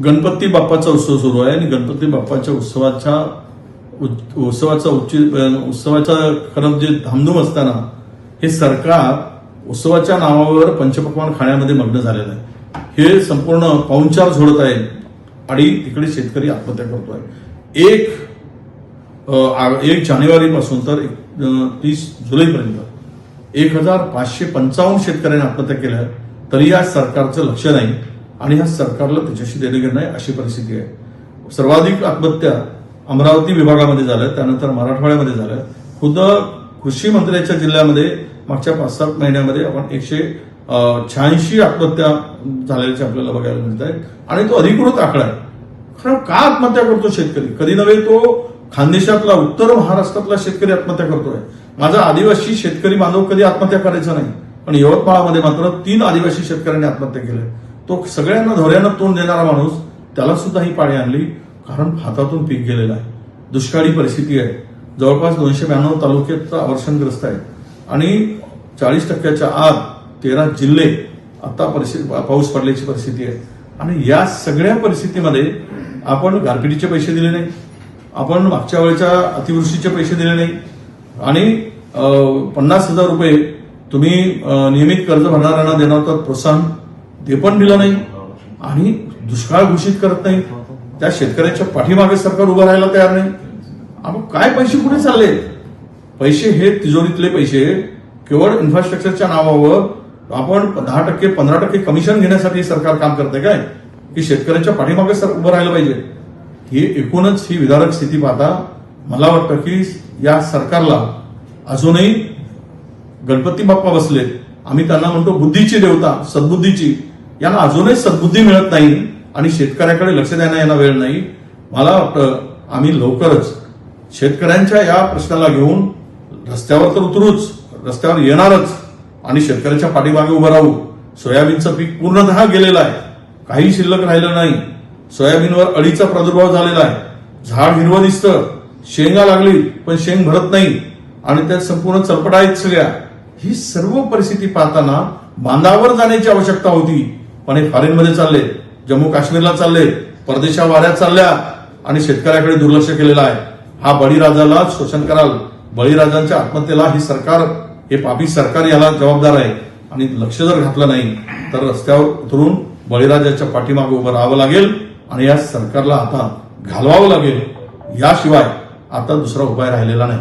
गणपती बाप्पाचा उत्सव सुरू आहे आणि गणपती बाप्पाच्या उत्सवाच्या उत्सवाचा उच्च उत्सवाचा खरं जे धामधूम असताना हे सरकार उत्सवाच्या नावावर पंचपक्वान खाण्यामध्ये मग्न झालेलं आहे. हे संपूर्ण पाहुणचार झोडत आहे आणि तिकडे शेतकरी आत्महत्या करतोय. एक एक जानेवारीपासून तर एक- तीस जुलैपर्यंत एक हजार पाचशे पंचावन्न शेतकऱ्यांनी आत्महत्या केल्या. तरी या सरकारचं लक्ष नाही. आणि ह्या सरकारला त्याच्याशी देणं घेणं नाही अशी परिस्थिती आहे. सर्वाधिक आत्महत्या अमरावती विभागामध्ये झाल्या त्यानंतर मराठवाड्यामध्ये झाल्या खुद कृषी मंत्र्याच्या जिल्ह्यामध्ये मागच्या पाच सात महिन्यामध्ये आपण एकशे शहाऐंशी आत्महत्या झाल्याचे आपल्याला बघायला मिळत आहेत. आणि तो अधिकृत आकडा आहे. खरं का आत्महत्या करतो शेतकरी? कधी नव्हे तो खानदेशातला उत्तर महाराष्ट्रातला शेतकरी आत्महत्या करतोय. माझा आदिवासी शेतकरी बांधव कधी आत्महत्या करायचा नाही. पण यवतमाळामध्ये मात्र तीन आदिवासी शेतकऱ्यांनी आत्महत्या केल्या तो सगळ्यांना धोऱ्यानं तोंड देणारा माणूस त्याला सुद्धा ही पाळी आणली कारण हातातून पीक गेलेलं आहे. दुष्काळी परिस्थिती आहे. जवळपास दोनशे ब्याण्णव तालुक्याचा अवर्षणग्रस्त आहे. आणि चाळीस टक्क्याच्या आत तेरा जिल्हे आता परिस्थिती पाऊस पडल्याची परिस्थिती आहे. आणि या सगळ्या परिस्थितीमध्ये आपण गारपिटीचे पैसे दिले नाही. आपण मागच्या वेळेच्या अतिवृष्टीचे पैसे दिले नाही. आणि पन्नास हजार रुपये तुम्ही नियमित कर्ज भरणाऱ्यांना देणार होतात प्रोत्साहन. ते पण दिलं नाही. आणि दुष्काळ घोषित करत नाही. त्या शेतकऱ्यांच्या पाठीमागे सरकार उभं राहायला तयार नाही. आपण काय पैसे कुठे चालले? पैसे हे तिजोरीतले पैसे. केवळ इन्फ्रास्ट्रक्चरच्या नावावर आपण दहा टक्के पंधरा टक्के कमिशन घेण्यासाठी सरकार काम करते काय? की शेतकऱ्यांच्या पाठीमागे सर उभं राहायला पाहिजे. ही एकूणच ही विदारक स्थिती पाहता मला वाटतं की या सरकारला अजूनही गणपती बाप्पा बसलेत. आम्ही त्यांना म्हणतो बुद्धीची देवता सद्बुद्धीची. यांना अजूनही सद्बुद्धी मिळत नाही आणि शेतकऱ्याकडे लक्ष द्यायला यांना वेळ नाही. मला वाटतं आम्ही लवकरच शेतकऱ्यांच्या या प्रश्नाला घेऊन रस्त्यावर तर उतरूच रस्त्यावर येणारच आणि शेतकऱ्याच्या पाठीमागे उभं राहू. सोयाबीनचं पीक पूर्णतः गेलेलं आहे. काही शिल्लक राहिलं नाही. सोयाबीनवर अळीचा प्रादुर्भाव झालेला आहे. झाड हिरवं दिसतं. शेंगा लागली पण शेंग भरत नाही. आणि त्यात संपूर्ण चलपट आहेत सगळ्या. ही सर्व परिस्थिती पाहताना बांधावर जाण्याची आवश्यकता होती. पण हे फॉरेनमध्ये चालले जम्मू काश्मीरला चालले परदेशा वाऱ्यात चालल्या आणि शेतकऱ्याकडे दुर्लक्ष केलेलं आहे. हा बळीराजाला शोषण कराल. बळीराजांच्या आत्महत्येला ही सरकार हे पापी सरकार याला जबाबदार आहे. आणि लक्ष जर घातलं नाही तर रस्त्यावर उतरून बळीराजाच्या पाठीमागे उभं राहावं लागेल आणि या सरकारला आता घालवावं लागेल. याशिवाय आता दुसरा उपाय राहिलेला नाही.